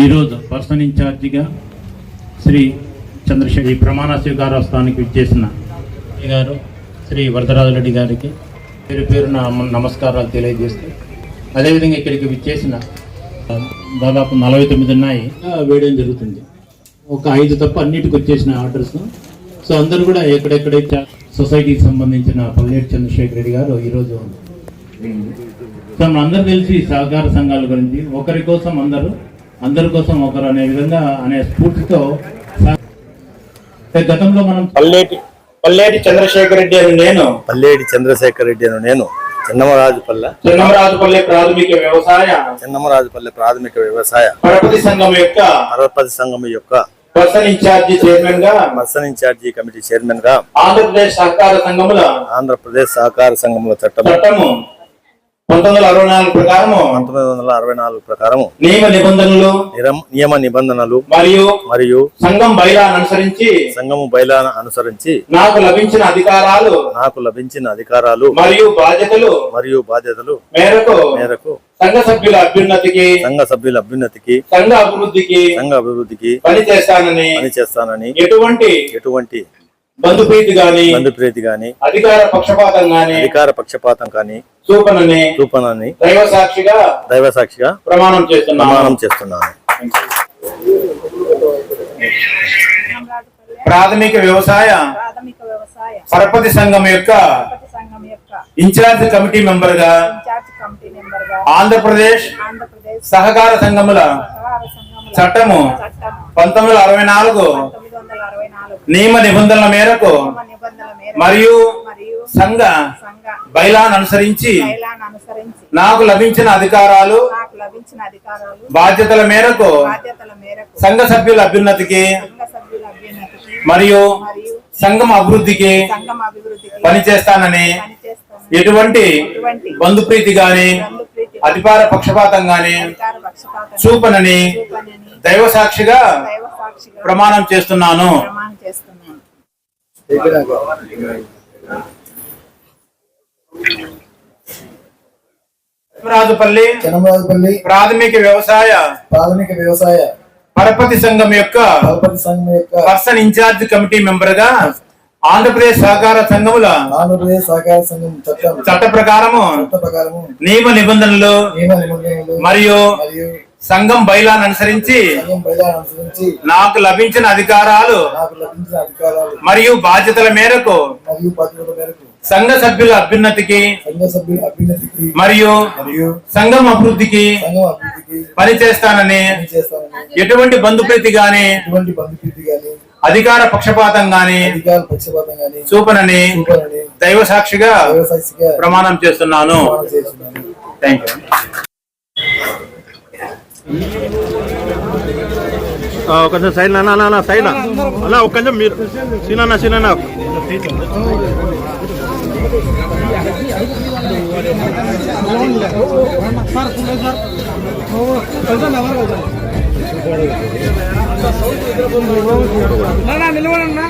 ఈరోజు పర్సన్ ఇన్ఛార్జిగా శ్రీ చంద్రశేఖర్ ఈ ప్రమాణ స్వీకారోత్సవానికి విచ్చేసిన గారు శ్రీ వరదరాజరెడ్డి గారికి పేరు పేరు నమస్కారాలు తెలియజేస్తూ అదేవిధంగా ఇక్కడికి విచ్చేసిన దాదాపు నలభై తొమ్మిది ఉన్నాయి. వేయడం జరుగుతుంది. ఒక ఐదు తప్ప అన్నిటికి వచ్చేసిన ఆర్డర్స్. సో అందరూ కూడా ఎక్కడెక్కడైతే సొసైటీకి సంబంధించిన పల్లెటి చంద్రశేఖర్ రెడ్డి గారు ఈరోజు సో మన అందరూ తెలిసి సహకార సంఘాల గురించి ఒకరి కోసం అందరూ అందరి కోసం ఒకరు అనే విధంగా అనే స్ఫూర్తితో గతంలో మనం పల్లెటి పల్లెటి చంద్రశేఖర్ రెడ్డి అని నేను. పల్లేడి చంద్రశేఖర్ రెడ్డి అని నేను. చిన్నమరాజుపల్లె. చిన్నమరాజుపల్లి ప్రాథమిక వ్యవసాయ. చిన్నమరాజుపల్లె ప్రాథమిక వ్యవసాయ. పరపతి సంఘం యొక్క పరపతి సంఘం యొక్క పర్సన్ ఇన్ఛార్జి చైర్మన్గా పర్సన్ ఇన్ఛార్జి కమిటీ చైర్మన్గా ఆంధ్రప్రదేశ్ సహకార సంఘముల ఆంధ్రప్రదేశ్ సహకార సంఘముల చట్టం చట్టము పంతొమ్మిది వందల అరవై నాలుగు ప్రకారము పంతొమ్మిది వందల అరవై నాలుగు ప్రకారం నియమ నిబంధనలు నియమ నిబంధనలు మరియు మరియు సంఘం బయలాను అనుసరించి సంఘము బయలాను అనుసరించి నాకు లభించిన అధికారాలు నాకు లభించిన అధికారాలు మరియు బాధ్యతలు మరియు బాధ్యతలు మేరకు మేరకు సంఘ సభ్యుల అభ్యున్నతికి సంఘ సభ్యుల అభ్యున్నతికి సంఘ అభివృద్ధికి సంఘ అభివృద్ధికి పనిచేస్తానని పనిచేస్తానని ఎటువంటి ఎటువంటి బంధుప్రీతి గాని బంధుప్రీతి గాని అధికార పక్షపాతం గాని అధికార పక్షపాతం కానీ చూపనని చూపనని దైవ సాక్షిగా దైవ సాక్షిగా ప్రమాణం చేస్తున్నాను. ప్రమాణం చేస్తున్నాను. ప్రాథమిక వ్యవసాయ పరపతి సంఘం యొక్క పరపతి సంఘం యొక్క ఇన్ఛార్జ్ కమిటీ మెంబర్గా ఇన్ఛార్జ్ కమిటీ మెంబర్గా ఆంధ్రప్రదేశ్ ఆంధ్రప్రదేశ్ సహకార సంఘముల చట్టము చట్టం పంతొమ్మిది వందల అరవై నాలుగు పంతొమ్మిది వందల అరవై నాలుగు నియమ నిబంధనల మేరకు మరియు సంఘ బైలాన్ అనుసరించి నాకు లభించిన అధికారాలు బాధ్యతల మేరకు సంఘ సభ్యుల అభ్యున్నతికి మరియు సంఘం అభివృద్ధికి పనిచేస్తానని పనిచేస్తాను ఎటువంటి బంధుప్రీతి గాని అధికార పక్షపాతం గాని చూపనని దైవ సాక్షిగా ప్రమాణం చేస్తున్నాను. రాజుపల్లి చెన్నమరాజుపల్లి ప్రాథమిక వ్యవసాయ ప్రాథమిక వ్యవసాయ పరపతి సంఘం యొక్క పరపతి సంఘం యొక్క పర్సన్ ఇన్ఛార్జ్ కమిటీ మెంబర్గా ఆంధ్రప్రదేశ్ సహకార సంఘముల ఆంధ్రప్రదేశ్ సహకార సంఘం చట్టం చట్ట ప్రకారము చట్ట ప్రకారము నియమ నిబంధనలు నియమ నిబంధనలు మరియు సంఘం బైలాన్ అనుసరించి నాకు లభించిన అధికారాలు మరియు బాధ్యతల మేరకు సంఘ సభ్యుల అభ్యున్నతికి మరియు సంఘం అభివృద్ధికి పనిచేస్తానని ఎటువంటి బంధుప్రీతి గాని అధికార పక్షపాతం గాని చూపనని దైవ సాక్షిగా వ్యవసాయగా ప్రమాణం చేస్తున్నాను. ప్రమాణం చేస్తున్నాను. థ్యాంక్ యూ కొంచెం సైడ్ అన్న సైడ్ అన్న ఒక కొంచెం మీరు సీనన్న సీనన్న. నిలవడన్నా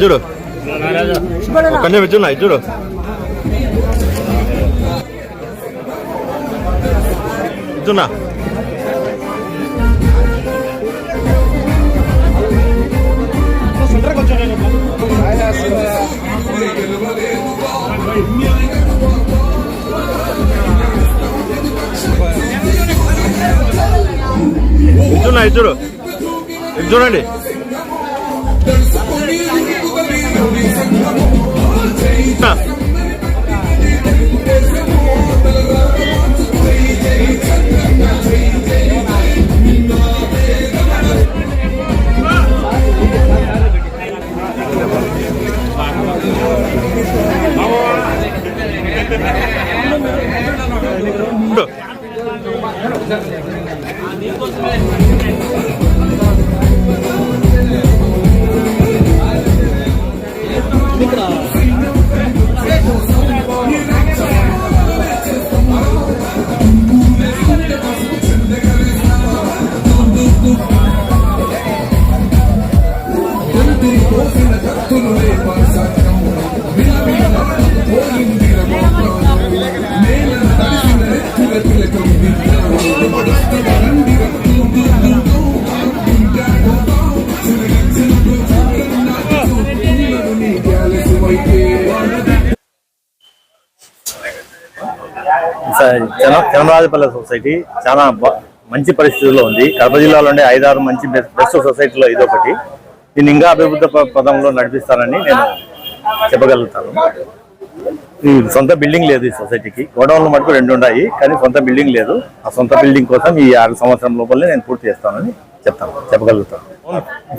చూడు కొంచెం ఇచ్చున్నా చూడు ఇచ్చున్నా ఇచ్చుడు ఇది చూడండి చంద్రరాజపల్లి సొసైటీ చాలా మంచి పరిస్థితుల్లో ఉంది. కడప జిల్లాలో ఉండే ఐదారు మంచి బెస్ట్ సొసైటీలో ఇది ఒకటి దీన్ని ఇంకా అభివృద్ధి పదంలో నడిపిస్తానని నేను చెప్పగలుగుతాను. ఈ సొంత బిల్డింగ్ లేదు ఈ సొసైటీకి. గోడౌన్లు మటుకు రెండు ఉన్నాయి కానీ సొంత బిల్డింగ్ లేదు. ఆ సొంత బిల్డింగ్ కోసం ఈ ఆరు సంవత్సరం లోపలనే నేను పూర్తి చేస్తానని చెప్తాను చెప్పగలుగుతాను.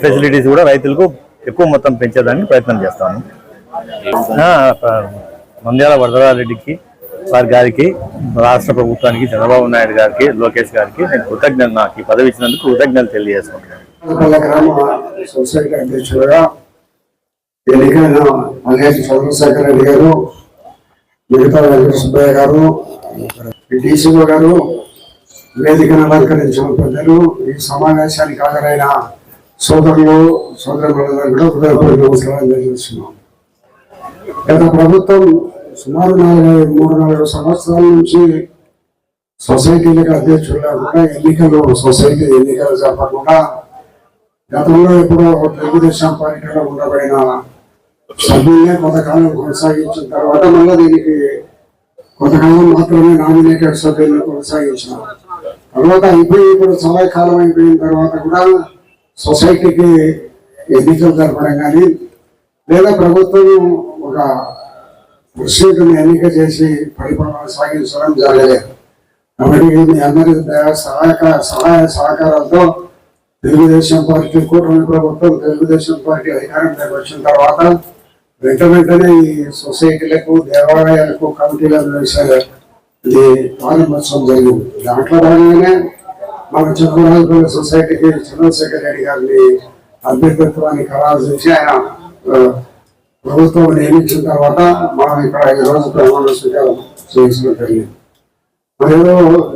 ఫెసిలిటీస్ కూడా రైతులకు ఎక్కువ మొత్తం పెంచేదానికి ప్రయత్నం చేస్తాను. మంద్యాల వరదరారెడ్డికి వారి గారికి రాష్ట్ర ప్రభుత్వానికి చంద్రబాబు నాయుడు గారికి లోకేష్ గారికి నేను కృతజ్ఞత నాకు ఈ పదవి ఇచ్చినందుకు కృతజ్ఞతలు తెలియజేసుకుంటున్నాను. గ్రామ ఎన్నికైన మల్లేటి చంద్రశేఖర్ రెడ్డి గారు మిగతా వెంకట సుబ్బయ్య గారు డిసిఓ గారు వేదికను అలంకరించిన పెద్దలు ఈ సమావేశానికి హాజరైన సోదరులు సోదరులందరూ కూడా హృదయపూర్వక నమస్కారాలు తెలియజేస్తున్నాం. గత ప్రభుత్వం సుమారు నాలుగు మూడు నాలుగు సంవత్సరాల నుంచి సొసైటీలకు అధ్యక్షులుగా కూడా ఎన్నికలు సొసైటీ ఎన్నికలు జరపకుండా గతంలో ఎప్పుడో తెలుగుదేశం పార్టీలో ఉండబడిన సభ్యులే కొంతకాలం కొనసాగించిన తర్వాత మళ్ళీ దీనికి కొంతకాలం మాత్రమే నామినేటెడ్ సభ్యులను కొనసాగించిన తర్వాత అయిపోయి ఇప్పుడు చాలా కాలం అయిపోయిన తర్వాత కూడా సొసైటీకి ఎన్నికలు జరపడం కానీ లేదా ప్రభుత్వం ఒక కృషిని ఎన్నిక చేసి పరిపాలన సాగించడం జరగలేదు కాబట్టి మీ అందరి సహాయక సహాయ సహకారాలతో తెలుగుదేశం పార్టీ కూటమి ప్రభుత్వం తెలుగుదేశం పార్టీ అధికారంలోకి వచ్చిన తర్వాత వెంట వెంటనే ఈ సొసైటీలకు దేవాలయాలకు కమిటీలకు వేసే ఇది ప్రారంభోత్సవం జరిగింది. దాంట్లో భాగంగానే మన చంద్రబాబు సొసైటీకి చంద్రశేఖర్ రెడ్డి గారిని అభ్యర్థిత్వాన్ని ఖరారు చేసి ఆయన ప్రభుత్వం నియమించిన తర్వాత మనం ఇక్కడ ఐదు రోజు ప్రమాణ స్వీకారం చేసిన జరిగింది. మరియు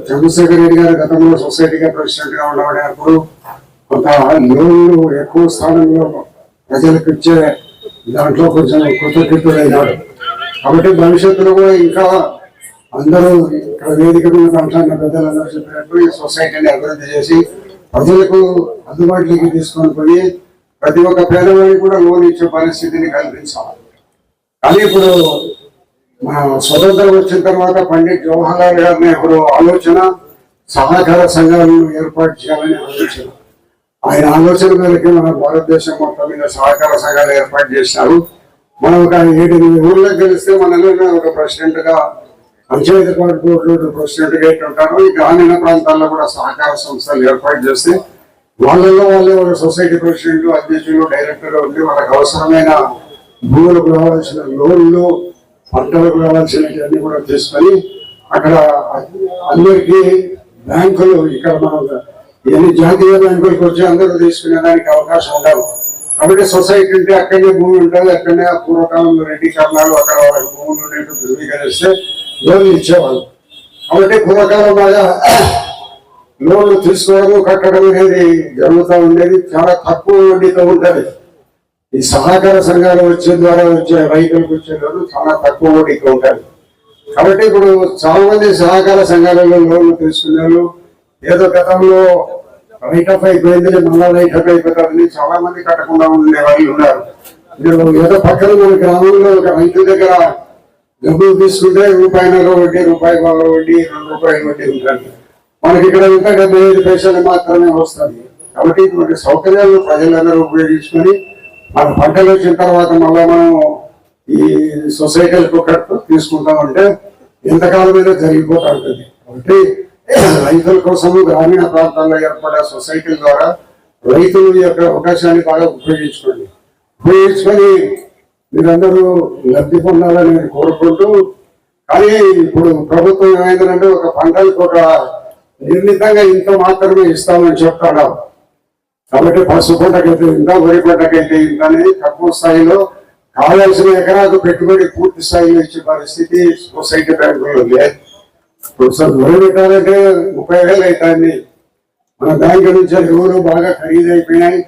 చంద్రశేఖర్ రెడ్డి గారు గతంలో సొసైటీగా ప్రెసిడెంట్గా ఉండబడినప్పుడు కొంత లోన్లు ఎక్కువ స్థానంలో ప్రజలకు ఇచ్చే దాంట్లో కొంచెం కృతజ్ఞతులైనాడు కాబట్టి భవిష్యత్తులో కూడా ఇంకా అందరూ ఇక్కడ వేదిక మీద మాట్లాడిన పెద్దలందరూ చెప్పినట్టు ఈ సొసైటీని అభివృద్ధి చేసి ప్రజలకు అందుబాటులోకి తీసుకొని పోయి ప్రతి ఒక్క పేదవాడికి కూడా లోన్ ఇచ్చే పరిస్థితిని కల్పించాలి. కానీ ఇప్పుడు మన స్వతంత్రం వచ్చిన తర్వాత పండిట్ జవహర్లాల్ నెహ్రూ నెహ్రూ ఆలోచన సహకార సంఘాలను ఏర్పాటు చేయాలని ఆలోచన. ఆయన ఆలోచన మేరకే మన భారతదేశం మొత్తం మీద సహకార సంఘాలు ఏర్పాటు చేసినారు మనం ఒక ఏడెనిమిది ఊళ్ళకి గెలిస్తే మనలో ఒక ప్రెసిడెంట్గా పంచాయతీ రాజ్ బోర్డు ప్రెసిడెంట్గా ఉంటారు ఈ గ్రామీణ ప్రాంతాల్లో కూడా సహకార సంస్థలు ఏర్పాటు చేస్తే వాళ్ళలో వాళ్ళే ఒక సొసైటీ ప్రెసిడెంట్ అధ్యక్షులు డైరెక్టర్ ఉండి వాళ్ళకి అవసరమైన భూములకు రావాల్సిన లోన్లు పంటలకు రావాల్సినవన్నీ కూడా తీసుకొని అక్కడ అందరికీ బ్యాంకులు ఇక్కడ మనం ఎన్ని జాతీయ బ్యాంకులకు వచ్చి అందరూ తీసుకునే దానికి అవకాశం ఉండదు కాబట్టి సొసైటీ అంటే అక్కడనే భూమి ఉంటుంది అక్కడనే పూర్వకాలంలో రెడ్డి కర్ణాలు అక్కడ వాళ్ళకి భూములు ఉండేట్టు ధృవీకరిస్తే లోన్లు ఇచ్చేవాళ్ళు. కాబట్టి పూర్వకాలం బాగా లోన్లు తీసుకోవడం కట్టడం అనేది జరుగుతూ ఉండేది. చాలా తక్కువ వడ్డీతో ఉంటుంది. ఈ సహకార సంఘాలు వచ్చే ద్వారా వచ్చే రైతులకు వచ్చే లోన్లు చాలా తక్కువ వడ్డీతో ఉంటుంది కాబట్టి ఇప్పుడు చాలా మంది సహకార సంఘాలలో లోన్లు తీసుకున్నారు. ఏదో గతంలో రైట్ ఆఫ్ అయిపోయింది మళ్ళా రైట్ ఆఫ్ అయిపోతుంది చాలా మంది కట్టకుండా ఉండే వాళ్ళు ఉన్నారు. ఏదో పక్కన మన గ్రామంలో ఒక రైతు దగ్గర డబ్బులు తీసుకుంటే రూపాయిన్నర వడ్డీ రూపాయి బాగా వడ్డీ రెండు రూపాయల వడ్డీ ఉంటుంది మనకి ఇక్కడ ఇంకా డెబ్బై ఐదు పైసలు మాత్రమే వస్తుంది. కాబట్టి ఇటువంటి సౌకర్యాలు ప్రజలందరూ ఉపయోగించుకొని మన పంటలు వచ్చిన తర్వాత మళ్ళీ మనం ఈ సొసైటీలకు కట్టు తీసుకుంటామంటే ఎంతకాలం మీద జరిగిపోతా ఉంటుంది. కాబట్టి రైతుల కోసం గ్రామీణ ప్రాంతాల్లో ఏర్పడే సొసైటీల ద్వారా రైతుల యొక్క అవకాశాన్ని బాగా ఉపయోగించుకోండి. ఉపయోగించుకొని మీరందరూ లబ్ధి పొందాలని నేను కోరుకుంటూ కానీ ఇప్పుడు ప్రభుత్వం ఏమైందంటే ఒక పంటలకు ఒక నిర్ణీతంగా ఇంత మాత్రమే ఇస్తామని చెప్తాడు కాబట్టి పసుపు పంటకైతే ఇంత వరి పంటకైతే ఇంత అనేది తక్కువ స్థాయిలో కావాల్సిన ఎకరాకు పెట్టుబడి పూర్తి స్థాయిలో ఇచ్చే పరిస్థితి సొసైటీ బ్యాంకులో లేదు ఇప్పుడు పెట్టాలంటే ముప్పై వేలు అవుతాయి మన బ్యాంకు నుంచి ఎరువులు బాగా ఖరీదైపోయినాయి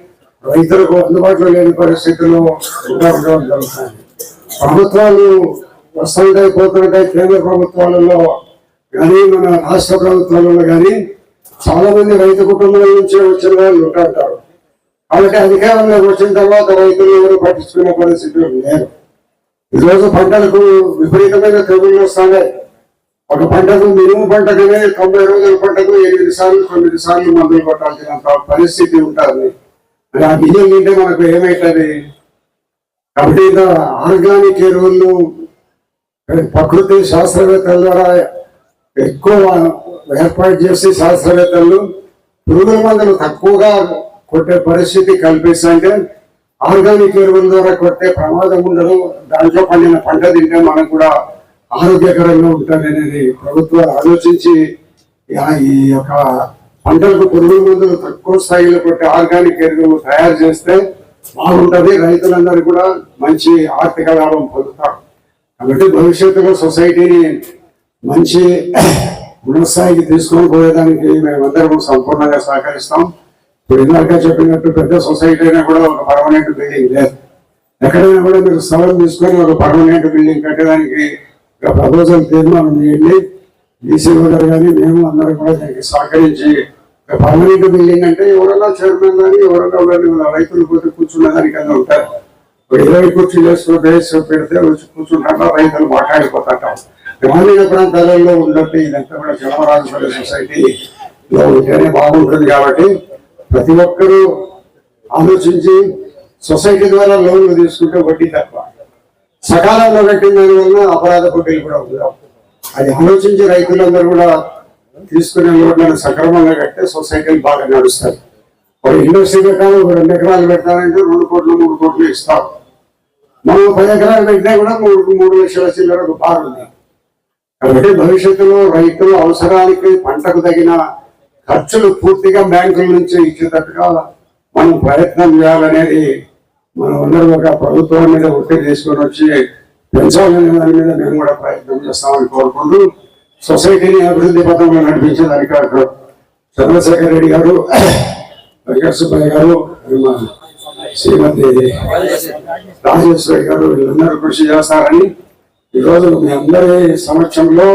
రైతులకు అందుబాటులో లేని పరిస్థితుల్లో ఉండడం జరుగుతుంది. ప్రభుత్వాలు వస్తుంటాయి పోతుంటాయి కేంద్ర ప్రభుత్వాలలో కానీ మన రాష్ట్ర ప్రభుత్వంలో కానీ చాలా మంది రైతు కుటుంబాల నుంచి వచ్చిన వాళ్ళు ఉంటారు. కాబట్టి అధికారంలోకి వచ్చిన తర్వాత రైతులు ఎవరు పట్టించుకునే పరిస్థితులు లేరు ఈరోజు పంటలకు విపరీతమైన తెగుళ్ళు వస్తున్నాయి ఒక పంటకు మినుము పంటకనే తొంభై రోజుల పంటకు ఎనిమిది సార్లు తొమ్మిది సార్లు మందులు కొట్టాల్సినంత పరిస్థితి ఉంటుంది. మరి ఆ బియ్యం తింటే మనకు ఏమవుతుంది కాబట్టి ఆర్గానిక్ ఎరువులు ప్రకృతి శాస్త్రవేత్తల ద్వారా ఎక్కువ ఏర్పాటు చేసి శాస్త్రవేత్తలు పురుగుల మందులు తక్కువగా కొట్టే పరిస్థితి కల్పిస్తుంటే ఆర్గానిక్ ఎరువుల ద్వారా కొట్టే ప్రమాదం ఉండదు. దాంట్లో పండిన పంట తింటే మనకు కూడా ఆరోగ్యకరంగా ఉంటుంది అనేది ప్రభుత్వాలు ఆలోచించి ఈ యొక్క పంటలకు పురుగుల మందులు తక్కువ స్థాయిలో కొట్టే ఆర్గానిక్ ఎరువులు తయారు చేస్తే బాగుంటుంది. రైతులందరూ కూడా మంచి ఆర్థిక లాభం పొందుతారు. కాబట్టి భవిష్యత్తులో సొసైటీని మంచి ఉన్నతస్థాయికి తీసుకొని పోయేదానికి మేమందరం సంపూర్ణంగా సహకరిస్తాం. ఇప్పుడు ఇందాక చెప్పినట్టు పెద్ద సొసైటీ అయినా కూడా ఒక పర్మనెంట్ బిల్డింగ్ లేదు. ఎక్కడైనా కూడా మీరు స్థలం తీసుకొని ఒక పర్మనెంట్ బిల్డింగ్ కట్టడానికి ఒక ప్రపోజల్ తీర్మానం చేయండి. బీసీ గారు కానీ మేము అందరం కూడా దానికి సహకరించి ఒక పర్మనెంట్ బిల్డింగ్ అంటే ఎవరైనా చైర్మన్ కానీ ఎవరైనా కానీ రైతులు పోతే కూర్చున్న దానికన్నా ఉంటారు. ఇరవై కుర్చీలు వేసుకుని పెడితే వచ్చి కూర్చుంటారా రైతులు మాట్లాడిపోతాం గ్రామీణ ప్రాంతాలలో ఉన్నట్టు ఇదంతా కూడా జనమరాజపల్లి సొసైటీలో ఉంటేనే బాగుంటుంది కాబట్టి ప్రతి ఒక్కరూ ఆలోచించి సొసైటీ ద్వారా లోన్లు తీసుకుంటే వడ్డీ తక్కువ. సకాలంలో కట్టిన దానివల్ల వలన అపరాధ వడ్డీలు కూడా ఉంటాం అది ఆలోచించి రైతులందరూ కూడా తీసుకునే లోన్లను సక్రమంగా కట్టే సొసైటీలు బాగా నడుస్తారు ఒక ఇండస్ట్రీ పెట్టాలి ఒక రెండు ఎకరాలు పెట్టాలంటే రెండు కోట్లు మూడు కోట్లు ఇస్తాం. మనం పది ఎకరాలు పెట్టినా కూడా మూడు మూడు లక్షల చిల్లరకు బాగుంది కాబట్టి భవిష్యత్తులో రైతుల అవసరానికి పంటకు తగిన ఖర్చులు పూర్తిగా బ్యాంకుల నుంచి ఇచ్చేటట్టుగా మనం ప్రయత్నం చేయాలనేది మనం అందరూ ఒక ప్రభుత్వం మీద ఒత్తిడి తీసుకొని వచ్చి పెంచాలనే దాని మీద మేము కూడా ప్రయత్నం చేస్తామని కోరుకుంటూ సొసైటీని అభివృద్ధి పథంలో నడిపించే అధికారులు చంద్రశేఖర్ రెడ్డి గారు వెంకట సుబ్బయ్య గారు శ్రీమతి రాజేశ్వరి గారు వీళ్ళందరూ కృషి చేస్తారని ఈరోజు మీ అందరి సమక్షంలో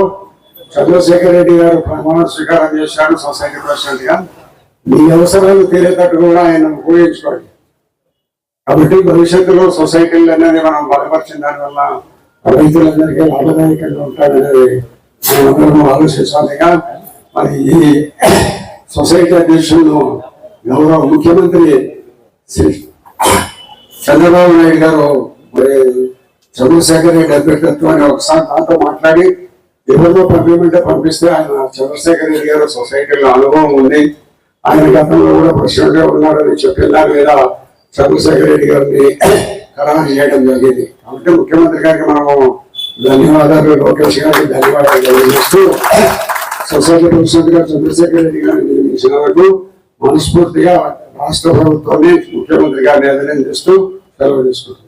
చంద్రశేఖర్ రెడ్డి గారు ప్రమాణ స్వీకారం చేశారు సొసైటీ ప్రెసిడెంట్గా మీ అవసరాలు తీరేటట్టు కూడా ఆయన ఊహించుకోండి కాబట్టి భవిష్యత్తులో సొసైటీలు అనేది మనం బలపరిచిన దానివల్ల రైతులందరికీ లాభదాయకంగా ఉంటాడనేది మనందరం ఆలోచించాలిగా మరి ఈ సొసైటీ అధ్యక్షులను గౌరవ ముఖ్యమంత్రి శ్రీ చంద్రబాబు నాయుడు గారు మరి చంద్రశేఖర్ రెడ్డి అభ్యర్థిత్వాన్ని ఒకసారి నాతో మాట్లాడి ఎవరిలో పంపించమంటే పంపిస్తే ఆయన చంద్రశేఖర్ రెడ్డి గారు సొసైటీలో అనుభవం ఉంది. ఆయన గతంలో కూడా ప్రెసిడెంట్ ఉన్నారని చెప్పిన దాని మీద చంద్రశేఖర్ రెడ్డి గారిని ఖరారు చేయడం జరిగింది. కాబట్టి ముఖ్యమంత్రి గారికి మనము ధన్యవాదాలు లోకేష్ గారికి ధన్యవాదాలు తెలియజేస్తూ సొసైటీ ప్రెసిడెంట్ చంద్రశేఖర్ రెడ్డి గారిని నియమించినందుకు మనస్ఫూర్తిగా రాష్ట్ర ప్రభుత్వాన్ని ముఖ్యమంత్రి గారిని అభినందిస్తూ సెలవు తీసుకుంటున్నాను